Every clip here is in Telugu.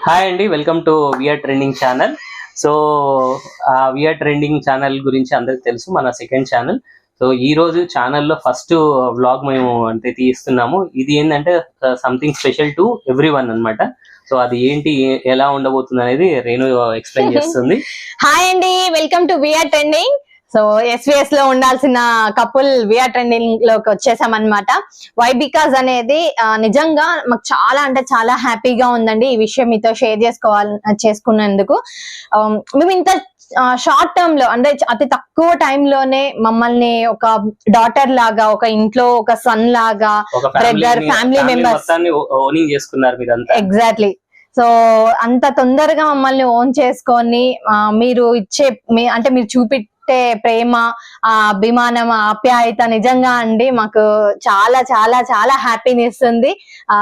హాయ్ అండి welcome to VR trending channel so ఆ విఆర్ ట్రెండింగ్ ఛానల్ గురించి అందరికి తెలుసు మన సెకండ్ ఛానల్ సో ఈ రోజు ఛానల్లో ఫస్ట్ వ్లాగ్ మేము అంటే తీస్తున్నాము. ఇది ఏంటంటే something special to everyone అనమాట సో అది ఏంటి ఎలా ఉండబోతుంది అనేది రేణు ఎక్స్ప్లెయిన్ చేస్తుంది. హాయ్ అండి welcome to VR trending so ఎస్విఎస్లో ఉండాల్సిన కపుల్ విఆర్ ట్రెండింగ్లోకి వచ్చేసాం అనమాట వై బికాజ్ అనేది నిజంగా మాకు చాలా అంటే చాలా హ్యాపీగా ఉందండి ఈ విషయం మీతో షేర్ చేసుకోవాలి చేసుకున్నందుకు. ఆ, మేము ఇంత షార్ట్ టర్మ్లో అంటే అతి తక్కువ time లోనే మమ్మల్ని ఒక డాటర్ లాగా ఒక ఇంట్లో ఒక సన్ లాగా members. మొత్తాన్ని ఓనింగ్ చేసుకున్నారు ఎగ్జాక్ట్లీ సో అంత తొందరగా మమ్మల్ని ఓన్ చేసుకొని మీరు ఇచ్చే అంటే మీరు చూపెట్టే ప్రేమ ఆ అభిమానం ఆప్యాయత నిజంగా అండి. మాకు చాలా చాలా చాలా హ్యాపీని ఇస్తుంది ఆ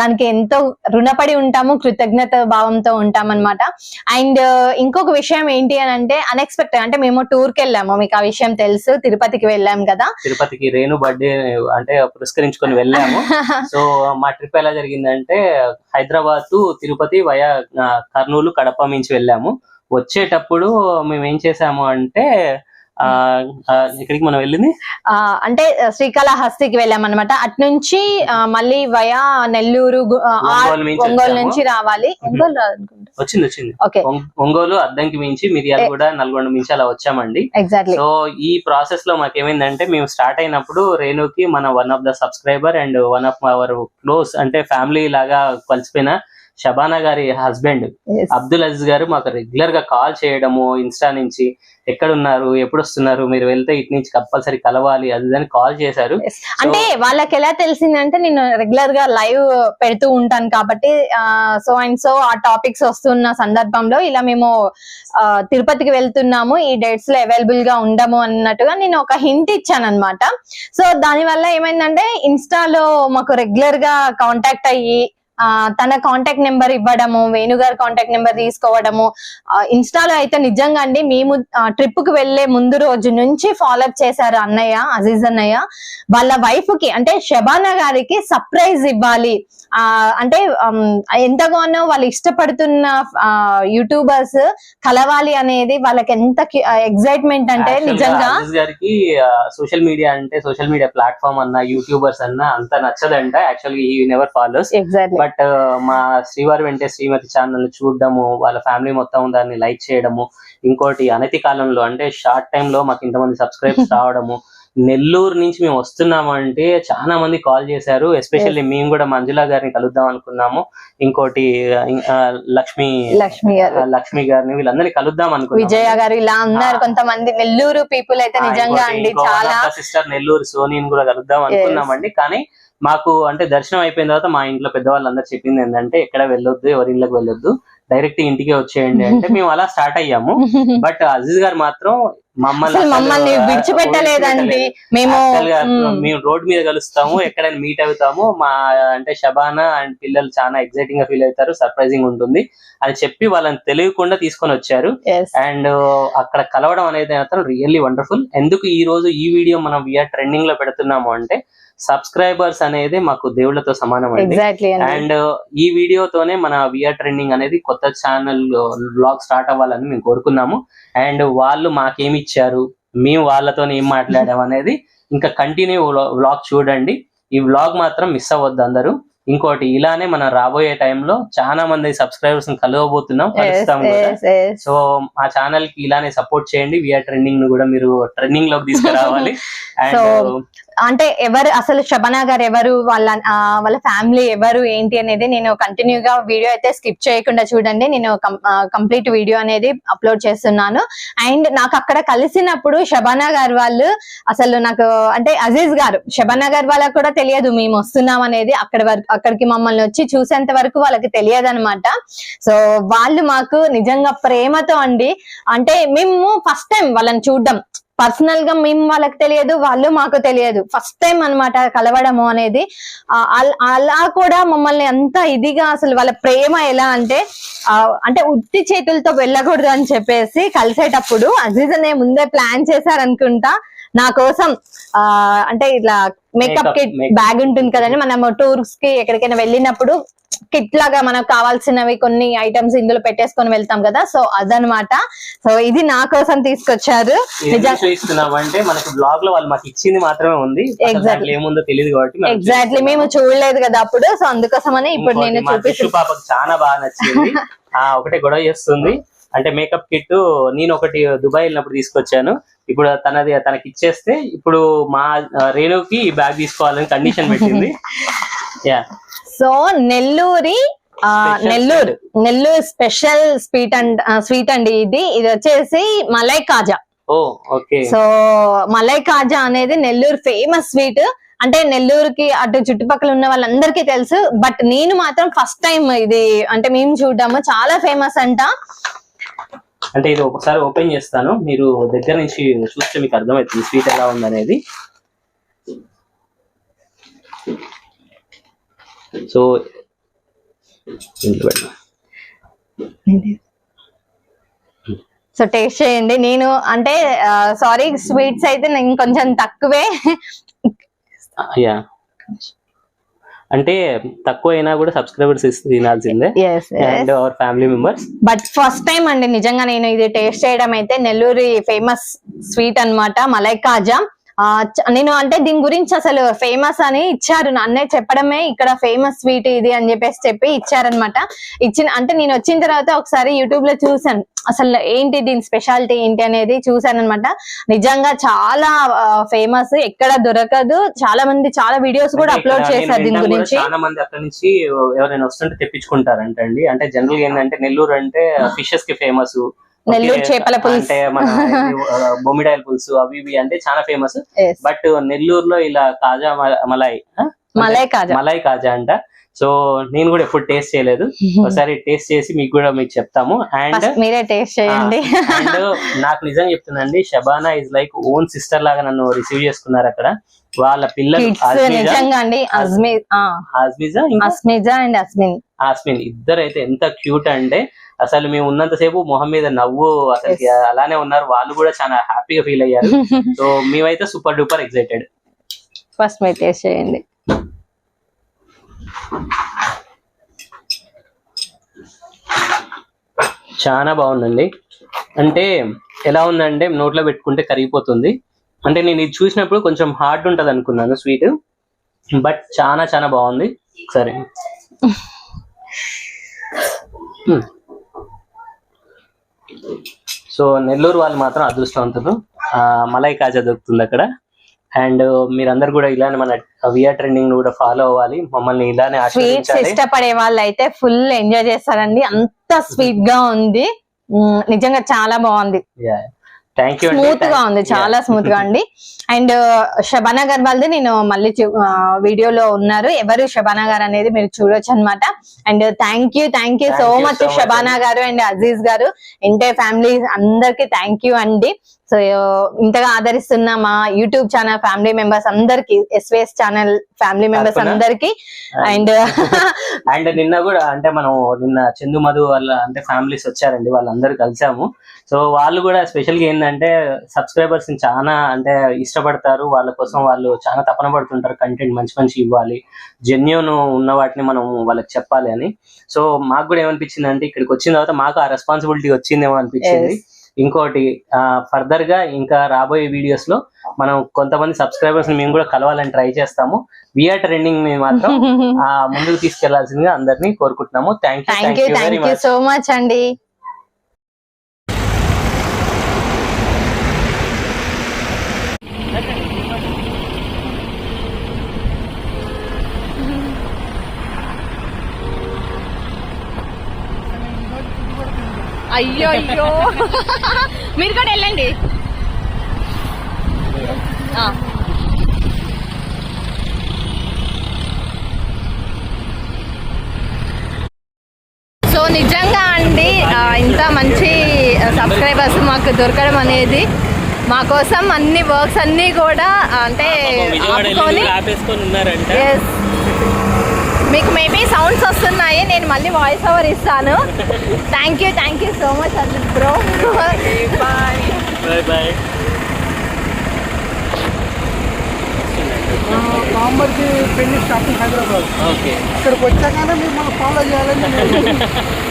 దానికి ఎంతో రుణపడి ఉంటాము కృతజ్ఞత భావంతో ఉంటాం అనమాట అండ్ ఇంకొక విషయం ఏంటి అని అంటే అన్ఎక్స్పెక్టెడ్ అంటే మేము టూర్కి వెళ్ళాము. మీకు ఆ విషయం తెలుసు. తిరుపతికి వెళ్ళాం కదా. తిరుపతికి రేణు బర్త్డే అంటే పురస్కరించుకొని వెళ్ళాము. సో మా ట్రిప్ ఎలా జరిగిందంటే హైదరాబాద్ తిరుపతి వయా కర్నూలు కడప నుంచి వెళ్ళాము. వచ్చేటప్పుడు మేము ఏం చేసాము అంటే ఇక్కడికి మనం వెళ్ళింది? అంటే శ్రీకాళహస్తికి వెళ్ళాం అనమాట అటు నుంచి ఆ, మళ్ళీ వయా నెల్లూరు ఒంగోలు నుంచి రావాలి. ఒంగోలు. వచ్చింది వచ్చింది. ఒంగోలు అద్దంకి మించి మిరియాలు కూడా నల్గొండ మించి అలా వచ్చామండి. ఎగ్జాక్ట్లీ సో ఈ ప్రాసెస్లో మాకు ఏమైందంటే మేము స్టార్ట్ అయినప్పుడు రేణుకి మన one of the subscriber and one of our close అంటే ఫ్యామిలీ లాగా కలిసిపోయిన షబానా గారి హస్బెండ్ అబ్దుల్ అజీజ్ గారు మాకు రెగ్యులర్గా కాల్ చేయడము ఇన్స్టా నుంచి ఎక్కడ ఉన్నారు ఎప్పుడు వస్తున్నారు మీరు వెళ్తే ఇటు నుంచి కంపల్సరీ కలవాలి అది అని కాల్ చేశారు. అంటే వాళ్ళకి ఎలా తెలిసిందంటే నేను రెగ్యులర్గా లైవ్ పెడుతూ ఉంటాను కాబట్టి సో అండ్ సో ఆ టాపిక్స్ వస్తున్న సందర్భంలో ఇలా మేము తిరుపతికి వెళ్తున్నాము ఈ డేట్స్లో అవైలబుల్గా ఉండము అన్నట్టుగా నేను ఒక హింట్ ఇచ్చాను అనమాట సో దాని వల్ల ఏమైందంటే ఇన్స్టాలో మాకు రెగ్యులర్గా కాంటాక్ట్ అయ్యి తన కాంటాక్ట్ నెంబర్ ఇవ్వడము వేణుగారి కాంటాక్ట్ నెంబర్ తీసుకోవడము. ఇన్స్టాలో అయితే నిజంగా అండి మేము ట్రిప్కు వెళ్ళే ముందు రోజు నుంచి ఫాలో అప్ చేశారు అన్నయ్య అజీజ్ అన్నయ్య. వాళ్ళ వైఫ్కి అంటే షబానా గారికి సర్ప్రైజ్ ఇవ్వాలి. ఆ అంటే ఎంతగానో వాళ్ళు ఇష్టపడుతున్న యూట్యూబర్స్ కలవాలి అనేది వాళ్ళకి ఎంత ఎగ్జైట్మెంట్ అంటే నిజంగా గారికి సోషల్ మీడియా అంటే సోషల్ మీడియా ప్లాట్ఫామ్ అన్న యూట్యూబర్స్ అన్న అంత నచ్చదంట. ఈ నెవర్ ఫాలోస్ ఎగ్జాక్ట్లీ బట్ మా శ్రీవారి వెంటే శ్రీమతి ఛానల్ చూడడము వాళ్ళ ఫ్యామిలీ మొత్తం దాన్ని లైక్ చేయడము. ఇంకోటి అనతి కాలంలో అంటే షార్ట్ టైమ్లో మాకు ఇంతమంది సబ్స్క్రైబ్స్ రావడము. నెల్లూరు నుంచి మేము వస్తున్నామంటే చాలా మంది కాల్ చేశారు. ఎస్పెషల్లీ మేము కూడా మంజుల గారిని కలుద్దాం అనుకున్నాము. ఇంకోటి లక్ష్మి లక్ష్మి లక్ష్మి గారిని వీళ్ళందరినీ కలుద్దాం అనుకున్నాము. విజయ గారు ఇలా అన్నారు. కొంతమంది నెల్లూరు పీపుల్ అయితే నిజంగా అండి చాలా సిస్టర్ నెల్లూరు సోనిని కూడా కలుద్దాం అనుకున్నామండి. కానీ మాకు అంటే దర్శనం అయిపోయిన తర్వాత మా ఇంట్లో పెద్దవాళ్ళందరూ చెప్పింది ఏంటంటే ఎక్కడ వెళ్ళొద్దు ఎవరి ఇళ్ళకి వెళ్ళొద్దు. డైరెక్ట్ ఇంటికే వచ్చేయండి అంటే మేము అలా స్టార్ట్ అయ్యాము. బట్ అజీజ్ గారు మాత్రం మమ్మల్ని విడిచిపెట్టలేదండి. విడిచిపెట్టలేదు. మేము మేము. రోడ్ మీద కలుస్తాము ఎక్కడైనా మీట్ అవుతాము. మా అంటే షబానా అండ్ పిల్లలు చాలా ఎక్సైటింగ్గా ఫీల్ అవుతారు సర్ప్రైజింగ్ ఉంటుంది అని చెప్పి వాళ్ళని తెలియకుండా తీసుకొని వచ్చారు. అండ్ అక్కడ కలవడం అనేది మాత్రం రియల్లీ వండర్ఫుల్ ఎందుకు ఈ రోజు ఈ వీడియో మనం విఆర్ ట్రెండింగ్లో పెడుతున్నాము అంటే సబ్స్క్రైబర్స్ అనేది మాకు దేవుళ్ళతో సమానం అండి. అండ్. ఈ వీడియోతోనే మన విఆర్ ట్రెండింగ్ అనేది కొత్త ఛానల్ బ్లాగ్ స్టార్ట్ అవ్వాలని మేము కోరుకున్నాము. అండ్ వాళ్ళు మాకేమి ఇచ్చారు. మేము వాళ్ళతో ఏం మాట్లాడాం అనేది ఇంకా కంటిన్యూ వ్లాగ్ చూడండి. ఈ వ్లాగ్ మాత్రం మిస్ అవ్వద్దు అందరూ. ఇంకోటి ఇలానే మనం రాబోయే టైంలో చాలా మంది సబ్స్క్రైబర్స్ కలవబోతున్నాం. కలుస్తాం. సో మా ఛానల్కి ఇలానే సపోర్ట్ చేయండి. విఆర్ ట్రెండింగ్ను కూడా మీరు ట్రెండింగ్లోకి తీసుకురావాలి. అండ్ అంటే ఎవరు అసలు శబనా గారు ఎవరు వాళ్ళ వాళ్ళ ఫ్యామిలీ ఎవరు ఏంటి అనేది నేను కంటిన్యూ గా వీడియో అయితే స్కిప్ చేయకుండా చూడండి. నేను కంప్లీట్ వీడియో అనేది అప్లోడ్ చేస్తున్నాను. అండ్ నాకు అక్కడ కలిసినప్పుడు శబానా గారు వాళ్ళు అసలు నాకు అంటే అజీజ్ గారు శబానా గారు వాళ్ళకి కూడా తెలియదు మేము వస్తున్నాం అనేది. అక్కడ వరకు అక్కడికి మమ్మల్ని వచ్చి చూసేంత వరకు వాళ్ళకి తెలియదు అనమాట సో వాళ్ళు మాకు నిజంగా ప్రేమతో అండి. అంటే మేము ఫస్ట్ టైం వాళ్ళని చూడడం. పర్సనల్గా మేము వాళ్ళకి తెలియదు వాళ్ళు మాకు తెలియదు. ఫస్ట్ టైం అన్నమాట కలవడము అనేది. అల్- కూడా మమ్మల్ని అంత ఇదిగా అసలు వాళ్ళ ప్రేమ ఎలా అంటే అంటే ఉత్తి చేతులతో వెళ్ళకూడదు అని చెప్పేసి కలిసేటప్పుడు అజీజ్ అనే ముందే ప్లాన్ చేశారనుకుంటా. నా కోసం ఆ అంటే ఇట్లా మేకప్ కిట్. బ్యాగ్ ఉంటుంది కదండి. మనం టూర్స్కి ఎక్కడికైనా వెళ్ళినప్పుడు కిట్ లాగా మనకు కావాల్సినవి కొన్ని ఐటమ్స్ ఇందులో పెట్టేసుకొని వెళ్తాం కదా. సో అదనమాట సో ఇది నా కోసం తీసుకొచ్చారు. అంటే మనకు బ్లాగ్లో వాళ్ళు మాకు ఇచ్చింది మాత్రమే ఉంది. దాంట్లో ఏముందో తెలియదు కాబట్టి ఎగ్జాక్ట్లీ మేము చూడలేదు కదా అప్పుడు. సో అందుకోసమని ఇప్పుడు నేను మా చూపిస్తు టిష్యూ పాపకు చాలా బాగా నచ్చింది. ఆ ఒకటే గొడవ చేస్తుంది. అంటే మేకప్ కిట్ నేను ఒకటి దుబాయ్ వెళ్ళినప్పుడు తీసుకొచ్చాను. ఇప్పుడు తనది తనకి ఇచ్చేస్తే ఇప్పుడు మా రేణుకి ఈ బ్యాగ్ తీసుకోవాలని కండిషన్ పెట్టింది. So Nelluri Nellore Nellore special sweet and sweet అండి ఇది. ఇది వచ్చేసి మలై కాజా. సో మలై కాజా అనేది నెల్లూరు ఫేమస్ స్వీట్ అంటే నెల్లూరుకి అటు చుట్టుపక్కల ఉన్న వాళ్ళందరికీ తెలుసు. బట్ నేను మాత్రం ఫస్ట్ టైం ఇది అంటే మేము చూడ్డాము. చాలా ఫేమస్ అంట. అంటే ఇది ఒకసారి ఓపెన్ చేస్తాను. మీరు దగ్గర నుంచి చూస్తే మీకు అర్థమవుతుంది స్వీట్ ఎలా ఉందనేది. సో. సో టేస్ట్ చేయండి. నేను అంటే సారీ స్వీట్స్ అయితే నేను కొంచెం తక్కువే. యా. అంటే తక్కువ అయినా కూడా సబ్స్క్రైబర్స్ తినాల్సిందే. And our family members but first time అండి నిజంగా నేను ఇది టేస్ట్ చేయడం అయితే నెల్లూరి ఫేమస్ స్వీట్ అన్నమాట మలై కాజా. ఆ, చ- నేను అంటే దీని గురించి అసలు ఫేమస్ అని ఇచ్చారు. నా అన్నయ్య చెప్పడమే ఇక్కడ ఫేమస్ స్వీట్ ఇది అని చెప్పేసి చెప్పి ఇచ్చారనమాట ఇచ్చిన అంటే నేను వచ్చిన తర్వాత ఒకసారి యూట్యూబ్లో చూసాను అసలు ఏంటి దీని స్పెషాలిటీ ఏంటి అనేది చూసాను అనమాట నిజంగా చాలా ఫేమస్ ఎక్కడ దొరకదు. చాలా మంది చాలా వీడియోస్ కూడా అప్లోడ్ చేశారు దీని గురించి. చాలా మంది అక్కడ నుంచి ఎవరైనా వస్తుంటే తెప్పించుకుంటారంట అండి అంటే జనరల్గా ఏంటంటే నెల్లూరు అంటే ఫిషెస్కి ఫేమస్ నెల్లూరు చేపల పులుసు. బొమ్మిడాయల పులుసు అవి ఇవి అంటే చాలా ఫేమస్. బట్ నెల్లూరులో ఇలా కాజా మలాయ్? మలై కాజా మలాయ్ కాజా అంట సో నేను కూడా ఎప్పుడు టేస్ట్ చేయలేదు. ఒకసారి టేస్ట్ చేసి మీకు కూడా మీకు చెప్తాము. అండ్ మీరే టేస్ట్ చేయండి. అండ్ నాకు నిజంగా చెప్తున్నాండి Shabana is like own sister లాగా నన్ను రిసీవ్ చేసుకున్నారు అక్కడ. వాళ్ళ పిల్లలు నిజంగా అండి అస్మిజా అండ్ అస్మిన్ ఆస్మిన్ ఇద్దరు అయితే ఎంత క్యూట్ అంటే అసలు మేము ఉన్నంతసేపు మొహం మీద నవ్వు అసలు అలానే ఉన్నారు. వాళ్ళు కూడా చాలా హ్యాపీగా ఫీల్ అయ్యారు. సో మేమైతే సూపర్ డూపర్ ఎక్సైటెడ్ ఫస్ట్ మీరు టేస్ట్ చేయండి. చాలా బాగుందండి. అంటే ఎలా ఉందంటే నోట్లో పెట్టుకుంటే కరిగిపోతుంది. అంటే నేను ఇది చూసినప్పుడు కొంచెం హార్డ్ ఉంటుంది అనుకున్నాను స్వీట్. బట్ చాలా చాలా బాగుంది. సరే. సో నెల్లూరు వాళ్ళు మాత్రం అదృష్టవంతులు. మలై కాజా దొరుకుతుంది అక్కడ. అండ్ మీరందరూ కూడా ఇలానే మన విఆర్ ట్రెండింగ్ కూడా ఫాలో అవ్వాలి. మమ్మల్ని ఇలానే స్వీట్స్ ఇష్టపడే వాళ్ళు అయితే ఫుల్ ఎంజాయ్ చేస్తారండి. అంత స్వీట్గా ఉంది నిజంగా చాలా బాగుంది. స్మూత్గా ఉంది. చాలా స్మూత్గా ఉంది అండ్ షబానా గారు వాళ్ళది నేను మళ్ళీ వీడియోలో ఉన్నారు. ఎవరు షబానా గారు అనేది మీరు చూడొచ్చు అనమాట and thank you thank you so much Shabana garu and Aziz garu. Entire family అందరికి థ్యాంక్ యూ అండి. సో ఇంతగా ఆదరిస్తున్న మా యూట్యూబ్ ఛానల్ ఫ్యామిలీ మెంబర్స్ అందరికి ఎస్విఎస్ ఛానల్ ఫ్యామిలీ మెంబర్స్? అందరికి అండ్ అండ్ నిన్న కూడా అంటే మనం నిన్న చందు మధు వాళ్ళ అంటే ఫ్యామిలీస్ వచ్చారండి వాళ్ళందరూ కలిసాము. సో వాళ్ళు కూడా స్పెషల్గా ఏంటంటే సబ్స్క్రైబర్స్ని చాలా అంటే ఇష్టపడతారు. వాళ్ళ కోసం వాళ్ళు చాలా తపన పడుతుంటారు. కంటెంట్ మంచి మంచి ఇవ్వాలి. జెన్యున్ ఉన్న వాటిని మనం వాళ్ళకి చెప్పాలి అని. సో మాకు కూడా ఏమనిపించింది అంటే ఇక్కడికి వచ్చిన తర్వాత మాకు ఆ రెస్పాన్సిబిలిటీ వచ్చిందేమో అనిపించింది. ఇంకోటి ఫర్దర్గా ఇంకా రాబోయే వీడియోస్లో మనం కొంతమంది సబ్స్క్రైబర్స్ని మేము కూడా కలవాలని ట్రై చేస్తాము. విఆర్ ట్రెండింగ్ని మాత్రం ఆ ముందుకు తీసుకెళ్ళాల్సిందిగా అందరినీ కోరుకుంటున్నాము. థ్యాంక్ యూ సో మచ్ అండి. అయ్యో అయ్యో. మీరు కూడా వెళ్ళండి. సో నిజంగా అండి ఇంత మంచి సబ్స్క్రైబర్స్ మాకు దొరకడం అనేది మా కోసం అన్ని వర్క్స్ అన్ని కూడా అంటే ఆపేసుకొని ఉన్నారంట. మళ్ళీ వాయిస్ ఓవర్ ఇస్తాను. Thank you thank you so much Ajith bro bye bye బాంబర్కి పెళ్ళి స్టార్టింగ్ హైదరాబాద్. ఓకే. ఇక్కడికి వచ్చాకనే మీరు మనం ఫాలో చేయాలని